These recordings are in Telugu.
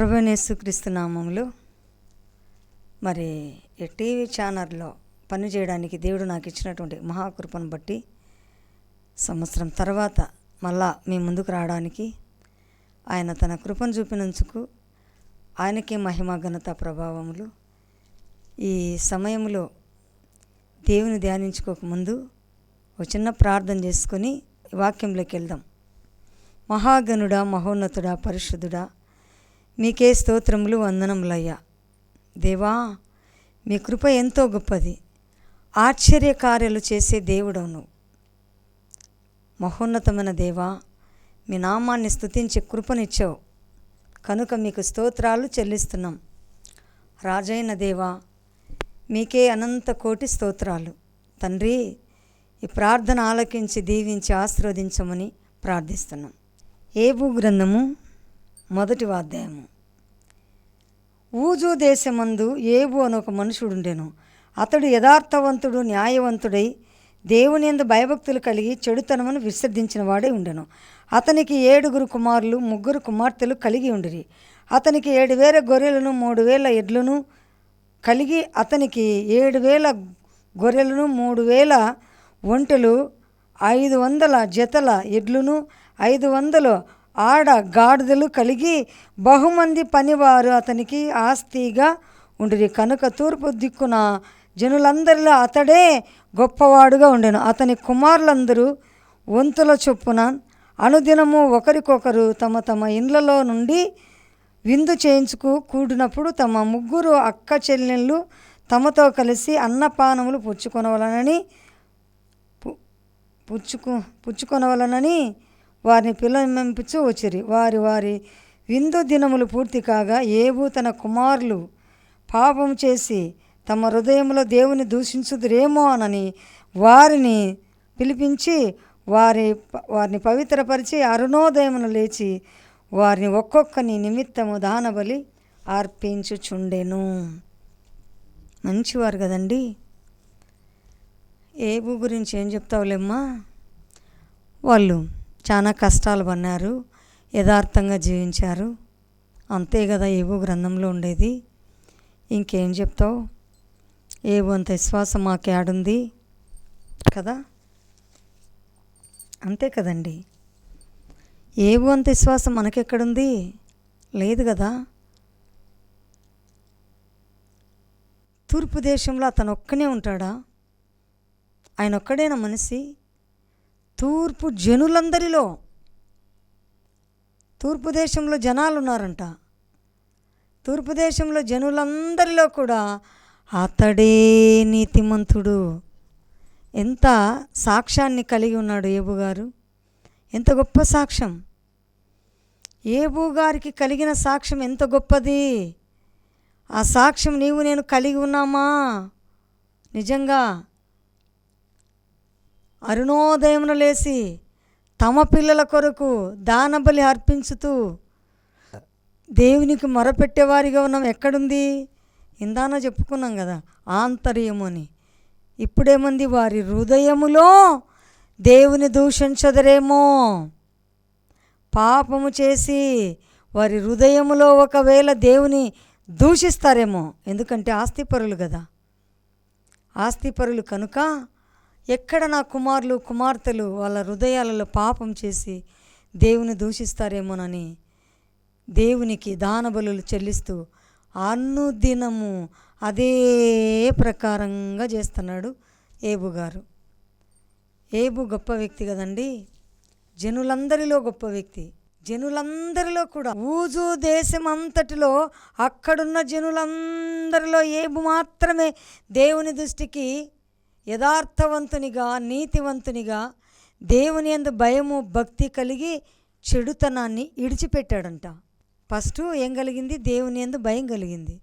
ప్రభునేసుక్రీస్తు నామంలో మరి ఈ టీవీ ఛానల్లో పని చేయడానికి దేవుడు నాకు ఇచ్చినటువంటి మహాకృపను బట్టి సంవత్సరం తర్వాత మళ్ళా మీ ముందుకు రావడానికి ఆయన తన కృపను చూపినందుకు ఆయనకే మహిమ ఘనత ప్రభావములు. ఈ సమయంలో దేవుని ధ్యానించుకోకముందు ఒక చిన్న ప్రార్థన చేసుకొని వాక్యంలోకి వెళ్దాం. మహాగణుడా మహోన్నతుడా పరిశుద్ధుడా మీకే స్తోత్రములు వందనములయ్యా. దేవా మీ కృప ఎంతో గొప్పది. ఆశ్చర్యకార్యాలు చేసే దేవుడవు మహోన్నతమైన దేవా మీ నామాన్ని స్తుతించే కృపనిచ్చావు. కనుక మీకు స్తోత్రాలు చెల్లిస్తున్నాం. రాజైన దేవా మీకే అనంత కోటి స్తోత్రాలు. తండ్రి ఈ ప్రార్థన ఆలకించి దీవించి ఆశీర్వదించమని ప్రార్థిస్తున్నాం. ఏబు గ్రంథము మొదటి వాధ్యాయము ఊజు దేశమందు ఏబు అని ఒక మనుషుడుండెను. అతడు యథార్థవంతుడు న్యాయవంతుడై దేవుని ఎందు భయభక్తులు కలిగి చెడుతనమును విసర్జించిన వాడే ఉండెను. అతనికి ఏడుగురు కుమారులు ముగ్గురు కుమార్తెలు కలిగి ఉండిరి. అతనికి ఏడు వేల గొర్రెలను మూడు వేల ఎడ్లను కలిగి అతనికి ఏడు వేల గొర్రెలను మూడు వేల ఒంటెలు ఐదు వందల జతల ఎడ్లును ఐదు వందలు ఆడ గాడిదలు కలిగి బహుమంది పనివారు అతనికి ఆస్తిగా ఉండిరి. కనుక తూర్పు దిక్కున జనులందరిలో అతడే గొప్పవాడుగా ఉండెను. అతని కుమారులందరూ వంతుల చొప్పున అనుదినము ఒకరికొకరు తమ తమ ఇండ్లలో నుండి విందు చేయించుకు కూడినప్పుడు తమ ముగ్గురు అక్క చెల్లెళ్ళు తమతో కలిసి అన్నపానములు పుచ్చుకొనవలనని పుచ్చుకు పుచ్చుకొనవలనని వారిని పిల్లమెంపించు వచ్చిరి. వారి వారి విందు దినములు పూర్తి కాగా ఏబు తన కుమారులు పాపం చేసి తమ హృదయంలో దేవుని దూషించుదురేమో అనని వారిని పిలిపించి వారి వారిని పవిత్రపరిచి అరుణోదయమును లేచి వారిని ఒక్కొక్కని నిమిత్తము దానబలి అర్పించుచుండెను. మంచివారు కదండి. ఏబు గురించి ఏం చెప్తావులేమ్మా? వాళ్ళు చాలా కష్టాలు పన్నారు యథార్థంగా జీవించారు. అంతే కదా ఏవో గ్రంథంలో ఉండేది. ఇంకేం చెప్తావు? ఏవో అంత విశ్వాసం మాకేడుంది కదా? అంతే కదండి. ఏవో అంత విశ్వాసం మనకెక్కడుంది? లేదు కదా? తూర్పు దేశంలో అతను ఒక్కనే ఉంటాడా? ఆయన ఒక్కడేనా మనిషి? తూర్పు జనులందరిలో తూర్పు దేశంలో జనాలు ఉన్నారంట తూర్పు దేశంలో జనులందరిలో కూడా అతడే నీతిమంతుడు. ఎంత సాక్ష్యాన్ని కలిగి ఉన్నాడు ఏబు గారు? ఎంత గొప్ప సాక్ష్యం. ఏబు గారికి కలిగిన సాక్ష్యం ఎంత గొప్పది? ఆ సాక్ష్యం నీవు నేను కలిగి ఉన్నామా? నిజంగా అరుణోదయమున లేచి తమ పిల్లల కొరకు దానబలి అర్పించుతూ దేవునికి మొరపెట్టేవారిగా ఉన్నాం. ఎక్కడుంది? ఇందాన చెప్పుకున్నాం కదా ఆంతర్యము అని ఇప్పుడేమంది వారి హృదయములో దేవుని దూషించదరేమో. పాపము చేసి వారి హృదయములో ఒకవేళ దేవుని దూషిస్తారేమో. ఎందుకంటే ఆస్తిపరులు కదా. ఆస్తిపరులు కనుక ఎక్కడ నా కుమారులు కుమార్తెలు వాళ్ళ హృదయాలలో పాపం చేసి దేవుని దూషిస్తారేమోనని దేవునికి దానబలులు చెల్లిస్తూ అనుదినము అదే ప్రకారంగా చేస్తున్నాడు ఏబు గారు. ఏబు గొప్ప వ్యక్తి కదండి. జనులందరిలో గొప్ప వ్యక్తి. జనులందరిలో కూడా ఊజు దేశం అంతటిలో అక్కడున్న జనులందరిలో ఏబు మాత్రమే దేవుని దృష్టికి యథార్థవంతునిగా నీతివంతునిగా దేవుని యందు భయము భక్తి కలిగి చెడుతనాన్ని ఇడిచిపెట్టాడంట. ఫస్ట్ ఏం కలిగింది? దేవుని యందు భయం కలిగింది.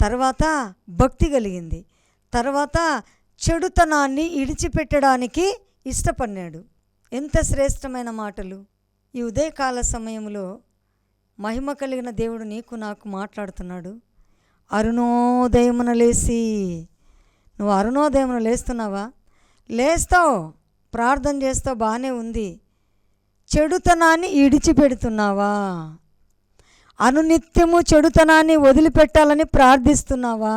తర్వాత భక్తి కలిగింది. తర్వాత చెడుతనాన్ని ఇడిచిపెట్టడానికి ఇష్టపడినాడు ఎంత శ్రేష్టమైన మాటలు. ఈ ఉదయకాల సమయంలో మహిమ కలిగిన దేవుడు నీకు నాకు మాట్లాడుతున్నాడు. అరుణోదయమున లేసి నువ్వు అరుణోదయమున లేస్తున్నావా? లేస్తావు. ప్రార్థన చేస్తావు బాగానే ఉంది. చెడుతనాన్ని ఇడిచిపెడుతున్నావా? అనునిత్యము చెడుతనాన్ని వదిలిపెట్టాలని ప్రార్థిస్తున్నావా?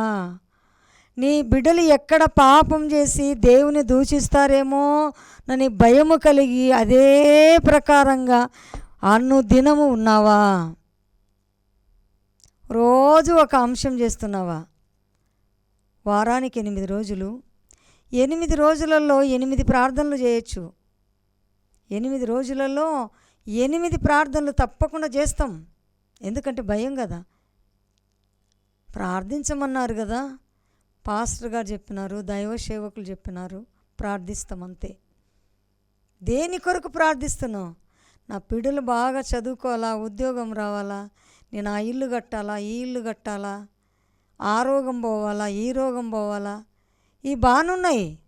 నీ బిడ్డలు ఎక్కడ పాపం చేసి దేవుని దూషిస్తారేమో నని భయము కలిగి అదే ప్రకారంగా అన్ను దినము ఉన్నావా? రోజు ఒక అంశం చేస్తున్నావా? వారానికి ఎనిమిది రోజులు. ఎనిమిది రోజులలో ఎనిమిది ప్రార్థనలు చేయొచ్చు. ఎనిమిది రోజులలో ఎనిమిది ప్రార్థనలు తప్పకుండా చేస్తాం. ఎందుకంటే భయం కదా. ప్రార్థించమన్నారు కదా. పాస్టర్ గారు చెప్పినారు దైవ సేవకులు చెప్పినారు ప్రార్థిస్తాం అంతే. దేని కొరకు ప్రార్థిస్తున్నాం నా పిడులు బాగా చదువుకోవాలా? ఉద్యోగం రావాలా? నేను ఆ ఇల్లు కట్టాలా? ఈ ఇల్లు కట్టాలా? ఆ రోగం పోవాలా ఈ రోగం పోవాలా? ఈ బాగానున్నాయి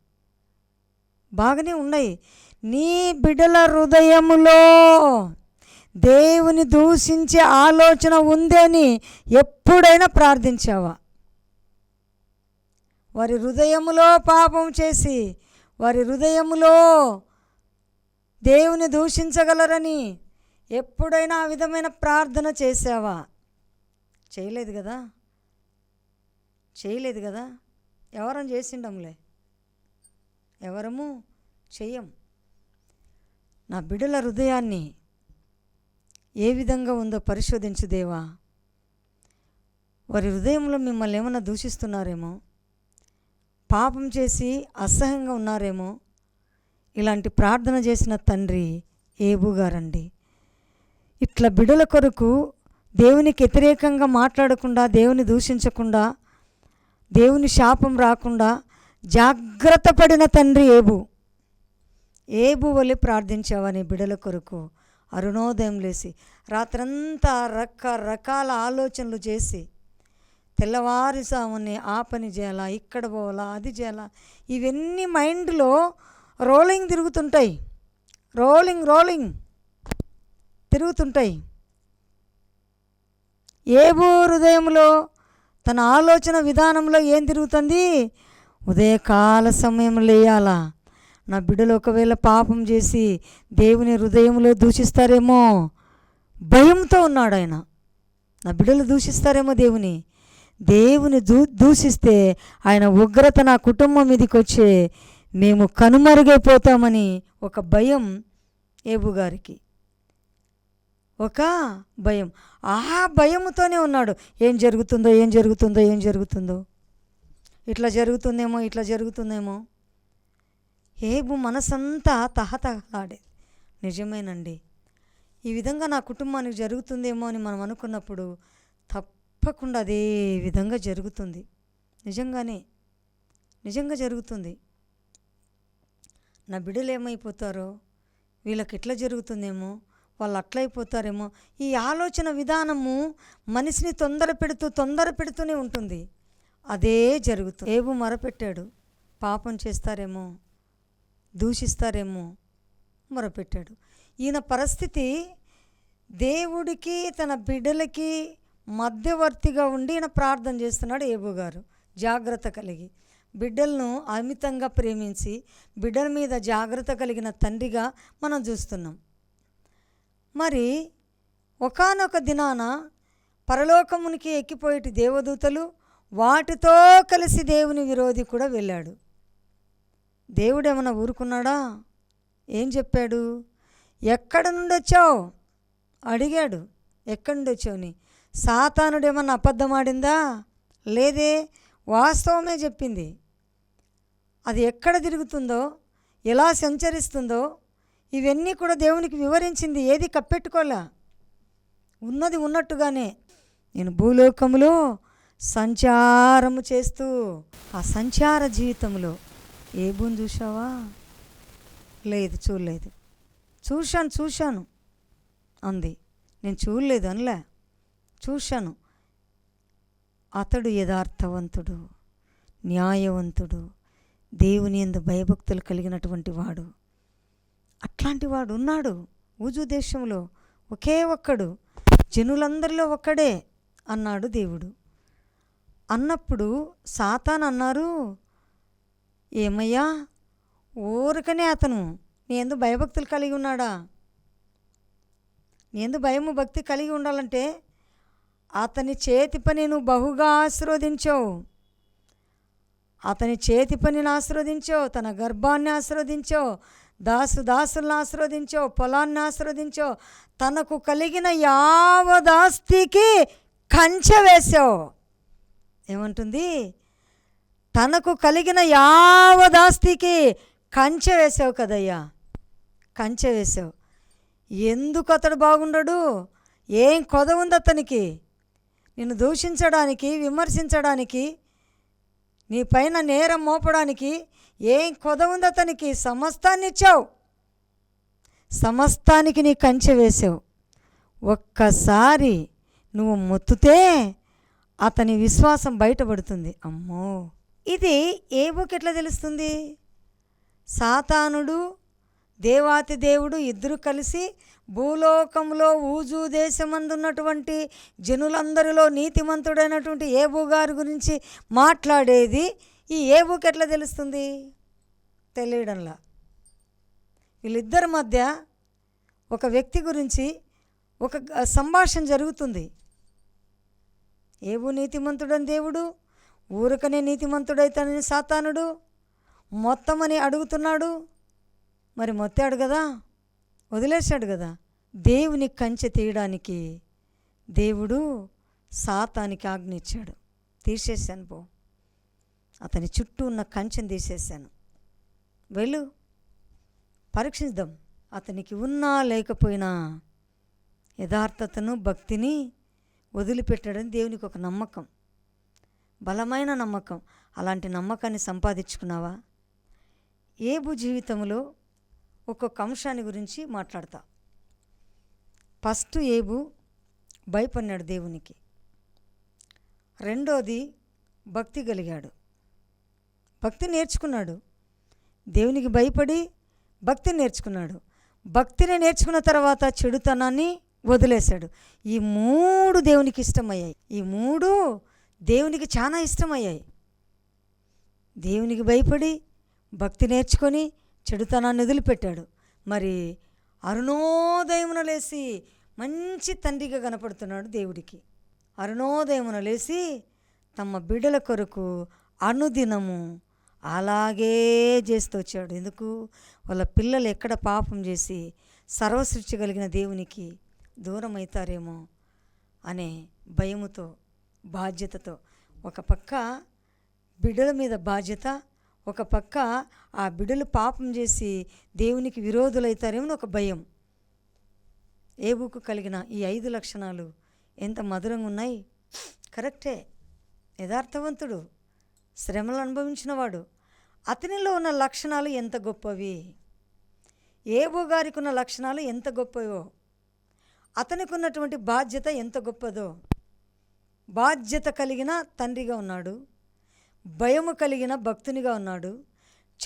బాగానే ఉన్నాయి. నీ బిడ్డల హృదయములో దేవుని దూషించే ఆలోచన ఉందని ఎప్పుడైనా ప్రార్థించావా? వారి హృదయములో పాపం చేసి వారి హృదయములో దేవుని దూషించగలరని ఎప్పుడైనా ఆ విధమైన ప్రార్థన చేసావా? చేయలేదు కదా? చేయలేదు కదా? ఎవరం చేసిండంలే ఎవరము చెయ్యం. నా బిడల హృదయాన్ని ఏ విధంగా ఉందో పరిశోధించు దేవా. వారి హృదయంలో మిమ్మల్ని ఏమైనా దూషిస్తున్నారేమో? పాపం చేసి అసహ్యంగా ఉన్నారేమో? ఇలాంటి ప్రార్థన చేసిన తండ్రి ఏబు గారండి. ఇట్లా బిడల కొరకు దేవునికి వ్యతిరేకంగా మాట్లాడకుండా దేవుని దూషించకుండా దేవుని శాపం రాకుండా జాగ్రత్త పడిన తండ్రి ఏబు. ఏబు వలె ప్రార్థించావని బిడల కొరకు? అరుణోదయం లేసి రాత్రంతా రకరకాల ఆలోచనలు చేసి తెల్లవారుసాముని ఆ పని చేయాలా ఇక్కడ పోవాలా అది చేయాలా ఇవన్నీ మైండ్లో రోలింగ్ తిరుగుతుంటాయి. రోలింగ్ రోలింగ్ తిరుగుతుంటాయి. ఏబు హృదయంలో తన ఆలోచన విధానంలో ఏం తిరుగుతుంది? ఉదయకాల సమయం లేయాలా. నా బిడ్డలు ఒకవేళ పాపం చేసి దేవుని హృదయంలో దూషిస్తారేమో? భయంతో ఉన్నాడు ఆయన. నా బిడ్డలు దూషిస్తారేమో దేవుని? దేవుని దూ దూషిస్తే ఆయన ఉగ్రత నా కుటుంబం మీదకి వచ్చే మేము కనుమరుగైపోతామని ఒక భయం ఏబు గారికి. ఒక భయం. ఆ భయముతోనే ఉన్నాడు. ఏం జరుగుతుందో ఏం జరుగుతుందో ఏం జరుగుతుందో. ఇట్లా జరుగుతుందేమో ఇట్లా జరుగుతుందేమో. ఏబు మనసంతా తహతహలాడేది నిజమేనండి. ఈ విధంగా నా కుటుంబానికి జరుగుతుందేమో అని మనం అనుకున్నప్పుడు తప్పకుండా అదే విధంగా జరుగుతుంది. నిజంగానే. నిజంగా జరుగుతుంది. నా బిడ్డలు ఏమైపోతారో వీళ్ళకి ఎట్లా జరుగుతుందేమో వాళ్ళు అట్లయిపోతారేమో. ఈ ఆలోచన విధానము మనిషిని తొందర పెడుతూ తొందర పెడుతూనే ఉంటుంది. అదే జరుగుతుంది ఏబు మొరపెట్టాడు. పాపం చేస్తారేమో దూషిస్తారేమో మొరపెట్టాడు. ఈయన పరిస్థితి దేవుడికి తన బిడ్డలకి మధ్యవర్తిగా ఉండి ఈయన ప్రార్థన చేస్తున్నాడు ఏబు గారు. జాగ్రత్త కలిగి. బిడ్డలను అమితంగా ప్రేమించి బిడ్డల మీద జాగ్రత్త కలిగిన తండ్రిగా మనం చూస్తున్నాం. మరి ఒకానొక దినాన పరలోకమునికి ఎక్కిపోయేటి దేవదూతలు వాటితో కలిసి దేవుని విరోధి కూడా వెళ్ళాడు. దేవుడేమన్నా ఊరుకున్నాడా? ఏం చెప్పాడు? ఎక్కడ నుండి వచ్చావు? అడిగాడు. ఎక్కడి నుండి వచ్చావుని సాతానుడు ఏమన్నా అబద్ధమాడిందా లేదే వాస్తవమే చెప్పింది. అది ఎక్కడ తిరుగుతుందో ఎలా సంచరిస్తుందో ఇవన్నీ కూడా దేవునికి వివరించింది. ఏది కప్పెట్టుకోలే ఉన్నది ఉన్నట్టుగానే. నేను భూలోకములో సంచారము చేస్తూ ఆ సంచార జీవితంలో. ఏ భూమి చూసావా లేదు చూడలేదు. చూశాను చూశాను అంది. నేను చూడలేదు అనలే. చూశాను. అతడు యథార్థవంతుడు న్యాయవంతుడు దేవుని ఎందు భయభక్తులు కలిగినటువంటి వాడు. అట్లాంటి వాడు ఉన్నాడు ఊజు దేశంలో. ఒకే ఒక్కడు జనులందరిలో ఒక్కడే అన్నాడు దేవుడు. అన్నప్పుడు సాతాన్ అన్నారు ఏమయ్యా ఊరికనే అతను నీ ఎందు భయభక్తులు కలిగి ఉన్నాడా? నీ ఎందు భయము భక్తి కలిగి ఉండాలంటే అతని చేతి పని నువ్వు బహుగా ఆశీర్వదించావు. అతని చేతి పనిని ఆశీర్వదించావు తన గర్భాన్ని ఆశీర్వదించావు దాసు దాసులను ఆశీర్వదించావు పొలాన్ని ఆశీర్వదించావు. తనకు కలిగిన యావదాస్తికి కంచె వేసావు. ఏమంటుంది? తనకు కలిగిన యావదాస్తికి కంచె వేసావు కదయ్యా. కంచె వేసావు. ఎందుకు అతడు బాగుండడు? ఏం కొద ఉంది అతనికి? నిన్ను దూషించడానికి విమర్శించడానికి నీ పైన నేరం మోపడానికి ఏం కొద ఉంది అతనికి? సమస్తాన్ని ఇచ్చావు సమస్తానికి నీ కంచె వేసావు. ఒక్కసారి నువ్వు మొత్తుతే అతని విశ్వాసం బయటపడుతుంది. అమ్మో! ఇది ఏ బుక్ ఎట్లా తెలుస్తుంది? సాతానుడు దేవాతి దేవుడు ఇద్దరు కలిసి భూలోకంలో ఊజు దేశమందున్నటువంటి జనులందరిలో నీతిమంతుడైనటువంటి ఏబు గారి గురించి మాట్లాడేది. ఈ ఏబుకి ఎట్లా తెలుస్తుంది? తెలియడంలా. వీళ్ళిద్దరి మధ్య ఒక వ్యక్తి గురించి ఒక సంభాషణ జరుగుతుంది. ఏవు నీతిమంతుడని దేవుడు ఊరకనే నీతిమంతుడైతానని సాతానుడు మొత్తమని అడుగుతున్నాడు. మరి మొత్తాడు కదా? వదిలేశాడు కదా? దేవుని కంచె తీయడానికి దేవుడు సాతానికి ఆజ్ఞ ఇచ్చాడు. తీసేశాను పో. అతని చుట్టూ ఉన్న కంచెను తీసేశాను. వెళ్ళు. పరీక్షిద్దాం. అతనికి ఉన్నా లేకపోయినా యథార్థతను భక్తిని వదిలిపెట్టడం దేవునికి ఒక నమ్మకం. బలమైన నమ్మకం. అలాంటి నమ్మకాన్ని సంపాదించుకున్నావా? ఏబు జీవితంలో ఒక్కొక్క అంశాన్ని గురించి మాట్లాడతా. ఫస్ట్ ఏబు భయపడినాడు దేవునికి. రెండోది భక్తి కలిగాడు. భక్తి నేర్చుకున్నాడు. దేవునికి భయపడి భక్తిని నేర్చుకున్నాడు. భక్తిని నేర్చుకున్న తర్వాత చెడుతనాన్ని వదిలేశాడు. ఈ మూడు దేవునికి ఇష్టమయ్యాయి. ఈ మూడు దేవునికి చాలా ఇష్టమయ్యాయి. దేవునికి భయపడి భక్తి నేర్చుకొని చెడుతనాన్ని వదిలిపెట్టాడు. మరి అరుణోదయమున లేసి మంచి తండ్రిగా కనపడుతున్నాడు దేవుడికి. అరుణోదయమున లేసి తమ బిడ్డల కొరకు అనుదినము అలాగే చేస్తూ వచ్చాడు. ఎందుకు? వాళ్ళ పిల్లలు ఎక్కడ పాపం చేసి సర్వసృష్టి కలిగిన దేవునికి దూరం అవుతారేమో అనే భయముతో బాధ్యతతో. ఒక పక్క బిడ్డల మీద బాధ్యత ఒక పక్క ఆ బిడ్డలు పాపం చేసి దేవునికి విరోధులవుతారేమో ఒక భయం. ఏబుకు కలిగిన ఈ ఐదు లక్షణాలు ఎంత మధురంగా ఉన్నాయి కరెక్టే. యథార్థవంతుడు. శ్రమలు అనుభవించినవాడు అతనిలో ఉన్న లక్షణాలు ఎంత గొప్పవి? ఏవో గారికి ఉన్న లక్షణాలు ఎంత గొప్పవో? అతనికి ఉన్నటువంటి బాధ్యత ఎంత గొప్పదో? బాధ్యత కలిగిన తండ్రిగా ఉన్నాడు. భయము కలిగిన భక్తునిగా ఉన్నాడు.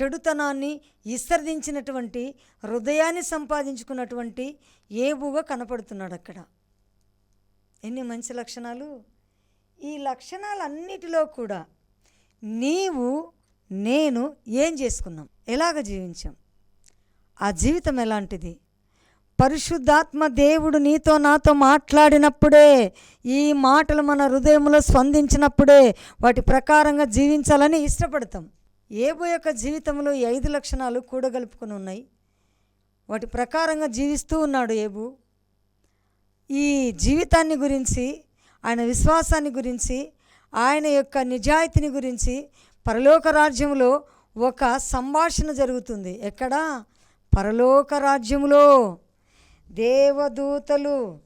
చెడుతనాన్ని విసర్జించినటువంటి హృదయాన్ని సంపాదించుకున్నటువంటి ఏబుగా కనపడుతున్నాడు అక్కడ ఎన్ని మంచి లక్షణాలు? ఈ లక్షణాలన్నిటిలో కూడా నీవు నేను ఏం చేసుకున్నాం? ఎలాగ జీవించాం? ఆ జీవితం ఎలాంటిది? పరిశుద్ధాత్మ దేవుడు నీతో నాతో మాట్లాడినప్పుడే ఈ మాటలు మన హృదయంలో స్పందించినప్పుడే వాటి ప్రకారంగా జీవించాలని ఇష్టపడతాం. ఏబో యొక్క జీవితంలో ఈ ఐదు లక్షణాలు కూడగలుపుకొని ఉన్నాయి. వాటి ప్రకారంగా జీవిస్తూ ఉన్నాడు ఏబు. ఈ జీవితాన్ని గురించి ఆయన విశ్వాసాన్ని గురించి ఆయన యొక్క నిజాయితీని గురించి పరలోక రాజ్యంలో ఒక సంభాషణ జరుగుతుంది. ఎక్కడ? పరలోక రాజ్యములో దేవదూతలు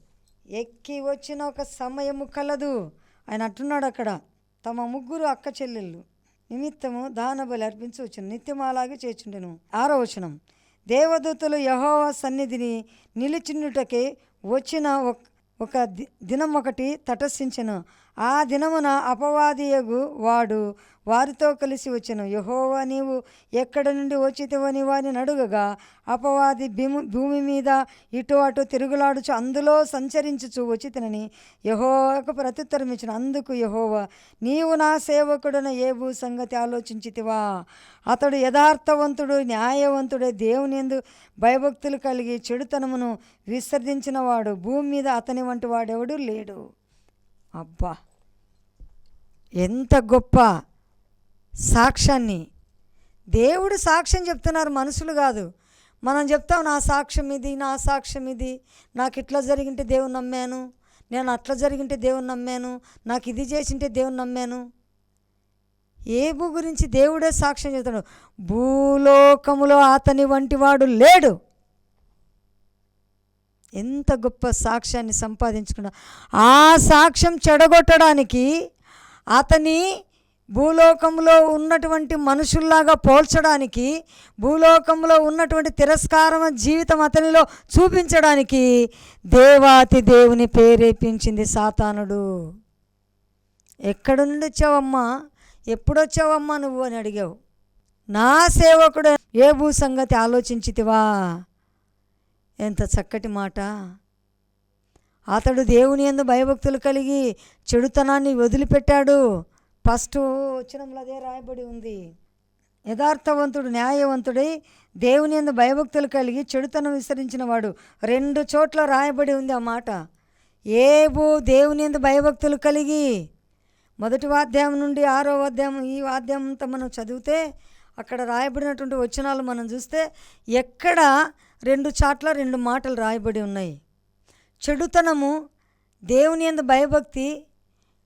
ఎక్కి వచ్చిన ఒక సమయము కలదు. ఆయన అంటున్నాడు అక్కడ తమ ముగ్గురు అక్క చెల్లెళ్ళు నిమిత్తము దాన బలి అర్పించి వచ్చిన నిత్యం అలాగే చేచుండెను ఆరో వచనం దేవదూతలు యహోవా సన్నిధిని నిలిచిన్నుటకే వచ్చిన ఒక ఒక ది- దినం ఒకటి తటస్థించెను. ఆ దినమున అపవాదియగు వాడు వారితో కలిసి వచ్చిన. యహోవా నీవు ఎక్కడ నుండి వచ్చితివని వారిని అడుగగా అపవాది భీము భూమి మీద ఇటు అటు తిరుగులాడుచు అందులో సంచరించుచు వచ్చితనని యహోవాకు ప్రత్యుత్తరం ఇచ్చిన అందుకు యహోవా నీవు నా సేవకుడున ఏ భూ సంగతి ఆలోచించితివా? అతడు యథార్థవంతుడు న్యాయవంతుడే దేవుని ఎందు భయభక్తులు కలిగి చెడుతనమును విసర్జించిన వాడు భూమి మీద అతని వంటి వాడెవడు లేడు. అబ్బా! ఎంత గొప్ప సాక్ష్యాన్ని. దేవుడు సాక్ష్యం చెప్తున్నారు మనుషులు కాదు. మనం చెప్తాం నా సాక్ష్యం ఇది నా సాక్ష్యం ఇది. నాకు ఇట్లా జరిగింటే దేవుని నమ్మాను. నేను అట్లా జరిగింటే దేవుని నమ్మాను. నాకు ఇది చేసింటే దేవుని నమ్మాను. ఏబు గురించి దేవుడే సాక్ష్యం చెప్తాడు. భూలోకములో అతని వంటివాడు లేడు. ఎంత గొప్ప సాక్ష్యాన్ని సంపాదించుకున్నా. ఆ సాక్ష్యం చెడగొట్టడానికి అతని భూలోకంలో ఉన్నటువంటి మనుషుల్లాగా పోల్చడానికి భూలోకంలో ఉన్నటువంటి తిరస్కారం జీవితం అతనిలో చూపించడానికి దేవాతి దేవుని ప్రేరేపించింది సాతానుడు. ఎక్కడ నుండి వచ్చావమ్మా ఎప్పుడొచ్చావమ్మా నువ్వు అని అడిగావు. నా సేవకుడు ఏ భూ సంగతి ఆలోచించితివా? ఎంత చక్కటి మాట. అతడు దేవుని ఎందు భయభక్తులు కలిగి చెడుతనాన్ని వదిలిపెట్టాడు. ఫస్ట్ వచ్చినంలో అదే రాయబడి ఉంది. యథార్థవంతుడు న్యాయవంతుడై దేవుని ఎందు భయభక్తులు కలిగి చెడుతనం విసరించిన వాడు. రెండు చోట్ల రాయబడి ఉంది ఆ మాట. ఏబు దేవుని ఎందు భయభక్తులు కలిగి మొదటి వాద్యం నుండి ఆరో వాద్యం ఈ వాద్యం మనం చదివితే అక్కడ రాయబడినటువంటి వచనాలు మనం చూస్తే ఎక్కడ రెండు చాట్ల రెండు మాటలు రాయబడి ఉన్నాయి. చెడుతనము దేవుని ఎందు భయభక్తి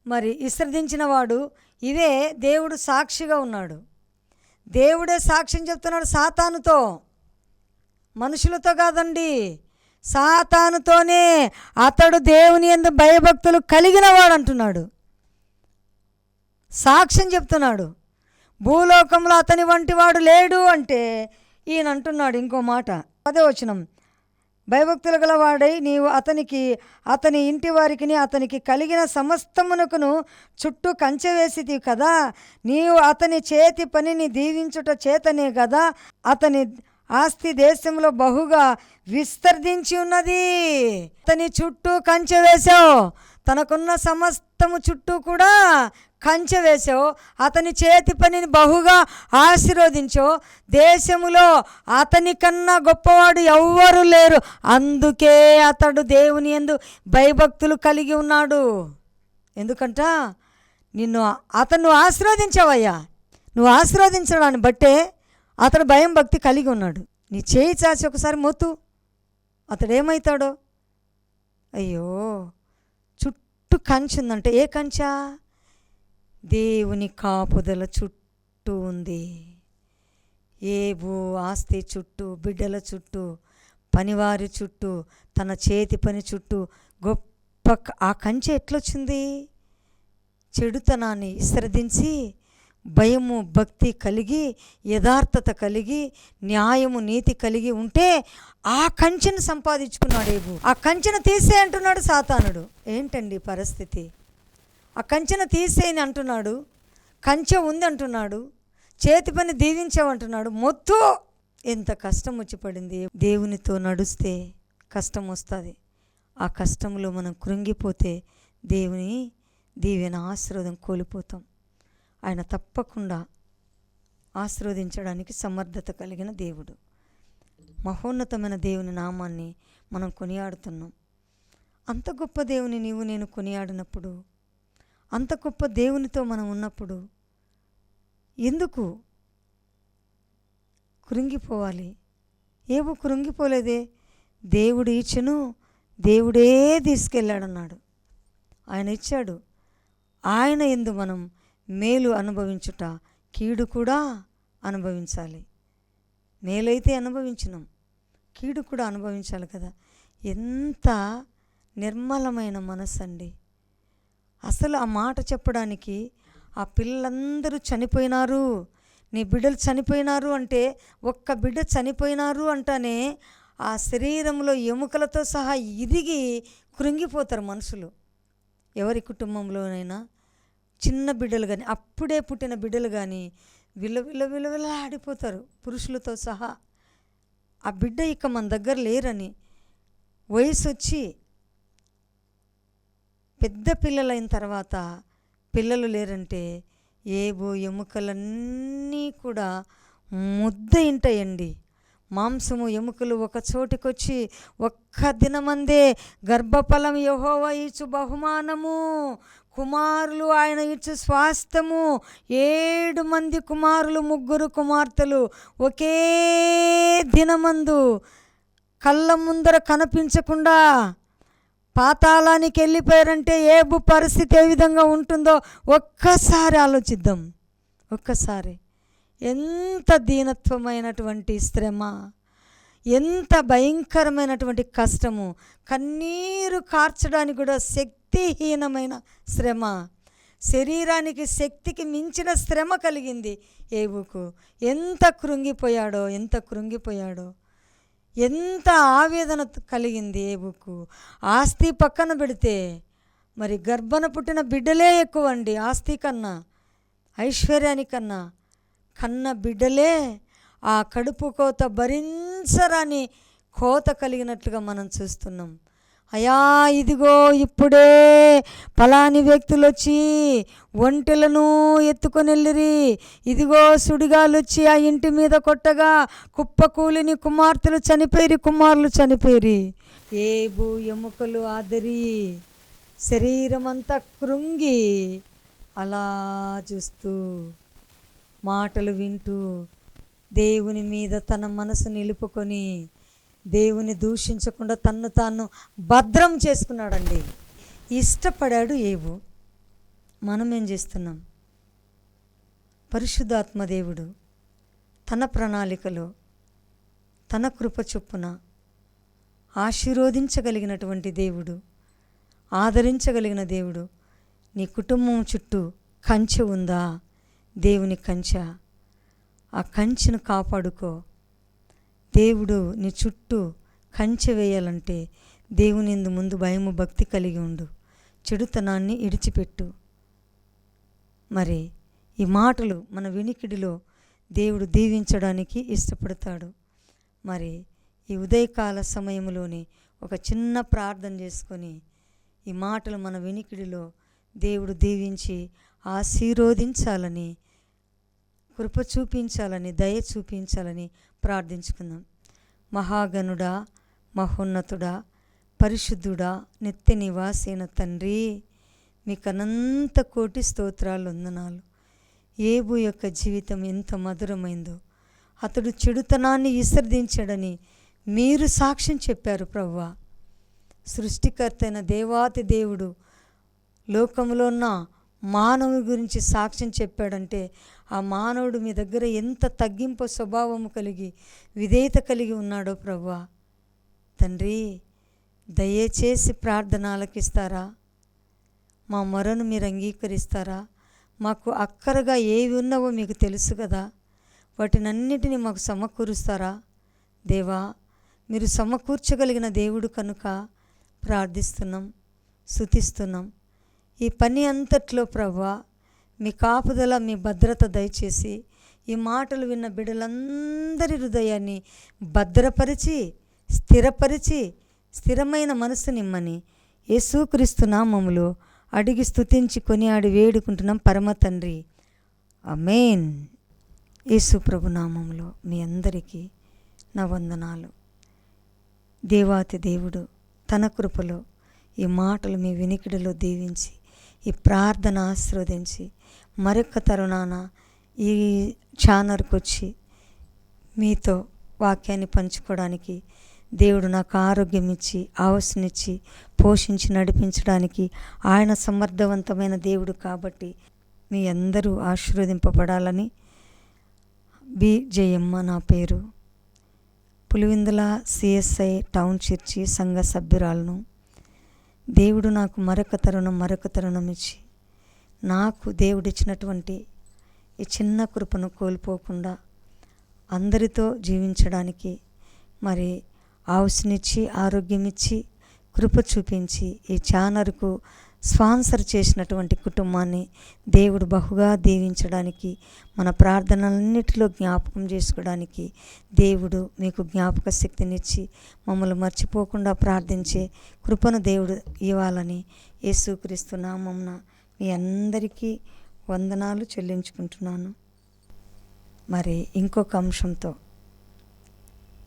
మరి విసర్జించిన వాడు ఇవే దేవుడు సాక్షిగా ఉన్నాడు. దేవుడే సాక్ష్యం చెప్తున్నాడు సాతానుతో. మనుషులతో కాదండి సాతానుతోనే అతడు దేవుని ఎందు భయభక్తులు కలిగిన వాడు అంటున్నాడు. సాక్ష్యం చెప్తున్నాడు. భూలోకంలో అతని వంటి వాడు లేడు అంటే ఈయన అంటున్నాడు ఇంకో మాట. అదే వచనం భయభక్తులు గలవాడై నీవు అతనికి అతని ఇంటి వారికి అతనికి కలిగిన సమస్తమునకును చుట్టూ కంచె వేసిది కదా? నీవు అతని చేతి పనిని దీవించుట చేతనే కదా అతని ఆస్తి దేశంలో బహుగా విస్తర్ధించి ఉన్నది. అతని చుట్టూ కంచె వేశావు. తనకున్న సమస్తము చుట్టూ కూడా కంచె వేసావు అతని చేతి పనిని బహుగా ఆశీర్వదించో. దేశములో అతని కన్నా గొప్పవాడు ఎవ్వరు లేరు. అందుకే అతడు దేవుని ఎందు భయభక్తులు కలిగి ఉన్నాడు. ఎందుకంట? నిన్ను అతను ఆశీర్వదించావయ్యా. నువ్వు ఆశీర్వదించడాన్ని బట్టే అతడు భయం భక్తి కలిగి ఉన్నాడు. నీ చేయి చాచి ఒకసారి మొత్తు అతడు ఏమవుతాడో అయ్యో చుట్టూ కంచె ఉందంటే. ఏ కంచా? దేవుని కాపుదల చుట్టూ ఉంది. ఏబు ఆస్తి చుట్టూ బిడ్డల చుట్టూ పనివారి చుట్టూ తన చేతి పని చుట్టూ గొప్ప ఆ కంచె ఎట్లొచ్చింది? చెడుతనాన్ని విసర్జించి భయము భక్తి కలిగి యథార్థత కలిగి న్యాయము నీతి కలిగి ఉంటే ఆ కంచెను సంపాదించుకున్నాడు ఏబు. ఆ కంచెను తీసే అంటున్నాడు సాతానుడు. ఏంటండి పరిస్థితి? ఆ కంచెన తీసేయని అంటున్నాడు. కంచె ఉంది అంటున్నాడు చేతి పని దీవించావంటున్నాడు మొత్తం ఎంత కష్టం వచ్చి పడింది. దేవునితో నడుస్తే కష్టం వస్తుంది. ఆ కష్టంలో మనం కృంగిపోతే దేవుని దీవెన ఆశీర్వాదం కోల్పోతాం. ఆయన తప్పకుండా ఆశీర్వదించడానికి సమర్థత కలిగిన దేవుడు. మహోన్నతమైన దేవుని నామాన్ని మనం కొనియాడుతున్నాం. అంత గొప్ప దేవుని నీవు నేను కొనియాడినప్పుడు అంత గొప్ప దేవునితో మనం ఉన్నప్పుడు ఎందుకు కృంగిపోవాలి? ఏవో కృంగిపోలేదే. దేవుడు ఇచ్చును దేవుడే తీసుకెళ్ళాడన్నాడు. ఆయన ఇచ్చాడు. ఆయన ఎందు మనం మేలు అనుభవించుట కీడు కూడా అనుభవించాలి. మేలైతే అనుభవించినాం కీడు కూడా అనుభవించాలి కదా. ఎంత నిర్మలమైన మనస్సు అండి అసలు ఆ మాట చెప్పడానికి ఆ పిల్లలందరూ చనిపోయినారు. నీ బిడ్డలు చనిపోయినారు అంటే ఒక్క బిడ్డ చనిపోయినారు అంటేనే ఆ శరీరంలో ఎముకలతో సహా ఇదిగి కృంగిపోతారు మనుషులు. ఎవరి కుటుంబంలోనైనా చిన్న బిడ్డలు కానీ అప్పుడే పుట్టిన బిడ్డలు కానీ విల విల విల విల ఆడిపోతారు పురుషులతో సహా. ఆ బిడ్డ ఇక మన దగ్గర లేరని వయసు వచ్చి పెద్ద పిల్లలైన తర్వాత పిల్లలు లేరంటే ఏవో ఎముకలన్నీ కూడా ముద్ద ఇంటాయండి మాంసము ఎముకలు ఒక చోటికొచ్చి ఒక్క దినమందే గర్భఫలం యహోవ ఇచ్చు బహుమానము. కుమారులు ఆయన ఇచ్చు స్వాస్థ్యము. ఏడు మంది కుమారులు ముగ్గురు కుమార్తెలు ఒకే దినమందు కళ్ళ ముందర కనిపించకుండా పాతాళానికి వెళ్ళిపోయారంటే ఏబు పరిస్థితి ఏ విధంగా ఉంటుందో ఒక్కసారి ఆలోచిద్దాం. ఒక్కసారి. ఎంత దీనత్వమైనటువంటి శ్రమ ఎంత భయంకరమైనటువంటి కష్టము కన్నీరు కార్చడానికి కూడా శక్తిహీనమైన శ్రమ. శరీరానికి శక్తికి మించిన శ్రమ కలిగింది ఏవుకు ఎంత కృంగిపోయాడో ఎంత కృంగిపోయాడో. ఎంత ఆవేదన కలిగింది ఏబుకు. ఆస్తి పక్కన పెడితే మరి గర్భన పుట్టిన బిడ్డలే ఎక్కువ అండి ఆస్తి కన్నా ఐశ్వర్యానికన్నా కన్న బిడ్డలే ఆ కడుపు కోత భరించరాని కోత కలిగినట్లుగా మనం చూస్తున్నాం. అయా ఇదిగో ఇప్పుడే ఫలాని వ్యక్తులు వచ్చి ఒంటెలను ఎత్తుకొని వెళ్ళిరి ఇదిగో సుడిగాలు వచ్చి ఆ ఇంటి మీద కొట్టగా కుప్పకూలిని కుమార్తెలు చనిపోయి కుమారులు చనిపోయి ఏబు ఎముకలు ఆదరి శరీరం అంతా కృంగి అలా చూస్తూ మాటలు వింటూ దేవుని మీద తన మనసు నిలుపుకొని దేవుని దూషించకుండా తన్ను తాను భద్రం చేసుకున్నాడండి. ఇష్టపడాడు ఏవు. మనం ఏం చేస్తున్నాం? పరిశుద్ధాత్మ దేవుడు తన ప్రణాళికలో తన కృప చొప్పున ఆశీర్వదించగలిగినటువంటి దేవుడు ఆదరించగలిగిన దేవుడు నీ కుటుంబం చుట్టూ కంచె ఉందా? దేవుని కంచె ఆ కంచెను కాపాడుకో. దేవుడు నీ చుట్టూ కంచె వేయాలంటే దేవుని ఇందు ముందు భయము భక్తి కలిగి ఉండు. చెడుతనాన్ని ఇడిచిపెట్టు. మరి ఈ మాటలు మన వినికిడిలో దేవుడు దీవించడానికి ఇష్టపడతాడు. మరి ఈ ఉదయకాల సమయంలోని ఒక చిన్న ప్రార్థన చేసుకొని ఈ మాటలు మన వినికిడిలో దేవుడు దీవించి ఆశీర్వదించాలని కృప చూపించాలని దయ చూపించాలని ప్రార్థించుకుందాం. మహాగణుడా మహోన్నతుడా పరిశుద్ధుడా నిత్య నివాసైన తండ్రి మీకు అనంత కోటి స్తోత్రాలు వందనాలు. ఏబు యొక్క జీవితం ఎంత మధురమైందో అతడు చెడుతనాన్ని విసర్దించాడని మీరు సాక్ష్యం చెప్పారు ప్రవ్వా. సృష్టికర్తైన దేవాతి దేవుడు లోకంలో ఉన్న మానవుని గురించి సాక్ష్యం చెప్పాడంటే ఆ మానవుడు మీ దగ్గర ఎంత తగ్గింపు స్వభావము కలిగి విధేయత కలిగి ఉన్నాడో ప్రభా. తండ్రి దయచేసి ప్రార్థన ఆలకిస్తారా మా మొరను మీరు అంగీకరిస్తారా? మాకు అక్కరగా ఏవి ఉన్నావో మీకు తెలుసు కదా. వాటినన్నిటిని మాకు సమకూరుస్తారా? దేవా మీరు సమకూర్చగలిగిన దేవుడు కనుక ప్రార్థిస్తున్నాం శుతిస్తున్నాం ఈ పని అంతట్లో ప్రభా మీ కాపుదల మీ భద్రత దయచేసి ఈ మాటలు విన్న బిడ్డలందరి హృదయాన్ని భద్రపరిచి స్థిరపరిచి స్థిరమైన మనసునిమ్మని యేసుక్రీస్తు నామములో అడిగి స్తుతించి కొనియాడి వేడుకుంటున్నాం పరమ తండ్రి. అమేన్ యేసు ప్రభు నామంలో మీ అందరికీ నా వందనాలు. దేవాతి దేవుడు తన కృపలో ఈ మాటలు మీ వినికిడిలో దీవించి ఈ ప్రార్థన ఆశీర్వదించి మరొక తరుణాన ఈ ఛానల్కి వచ్చి మీతో వాక్యాన్ని పంచుకోవడానికి దేవుడు నాకు ఆరోగ్యం ఇచ్చి ఆవసనిచ్చి పోషించి నడిపించడానికి ఆయన సమర్థవంతమైన దేవుడు కాబట్టి మీ అందరూ ఆశీర్వదింపబడాలని బి జయమ్మ నా పేరు. పులివిందుల సిఎస్ఐ టౌన్ చర్చి సంఘ సభ్యురాలను దేవుడు నాకు మరొక తరుణం మరొక తరుణం ఇచ్చి నాకు దేవుడిచ్చినటువంటి ఈ చిన్న కృపను కోల్పోకుండా అందరితో జీవించడానికి మరి ఆవుసునిచ్చి ఆరోగ్యం ఇచ్చి కృప చూపించి ఈ ఛానల్కు స్పాన్సర్ చేసినటువంటి కుటుంబాన్ని దేవుడు బహుగా దీవించడానికి మన ప్రార్థనలన్నిటిలో జ్ఞాపకం చేసుకోవడానికి దేవుడు మీకు జ్ఞాపక శక్తినిచ్చి మమ్మల్ని మర్చిపోకుండా ప్రార్థించే కృపను దేవుడు ఇవ్వాలని యేసుక్రీస్తు నామమున మీ అందరికీ వందనాలు చెల్లించుకుంటున్నాను. మరి ఇంకొక అంశంతో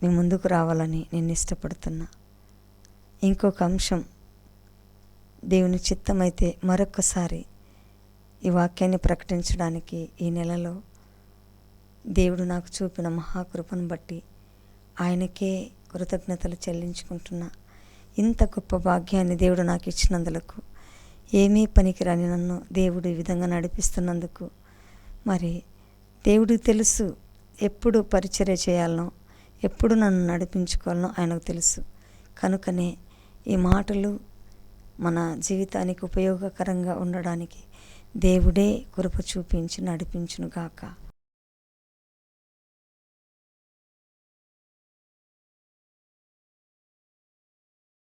మీ ముందుకు రావాలని నేను ఇష్టపడుతున్నా. ఇంకొక అంశం దేవుని చిత్తమైతే మరొక్కసారి ఈ వాక్యాన్ని ప్రకటించడానికి ఈ నెలలో దేవుడు నాకు చూపిన మహాకృపను బట్టి ఆయనకే కృతజ్ఞతలు చెల్లించుకుంటున్నా. ఇంత గొప్ప భాగ్యాన్ని దేవుడు నాకు ఇచ్చినందులకు ఏమీ పనికిరాని నన్ను దేవుడు ఈ విధంగా నడిపిస్తున్నందుకు మరి దేవుడికి తెలుసు ఎప్పుడు పరిచర్య చేయాలనో ఎప్పుడు నన్ను నడిపించుకోవాలనో ఆయనకు తెలుసు. కనుకనే ఈ మాటలు మన జీవితానికి ఉపయోగకరంగా ఉండడానికి దేవుడే కృప చూపించి నడిపించును గాక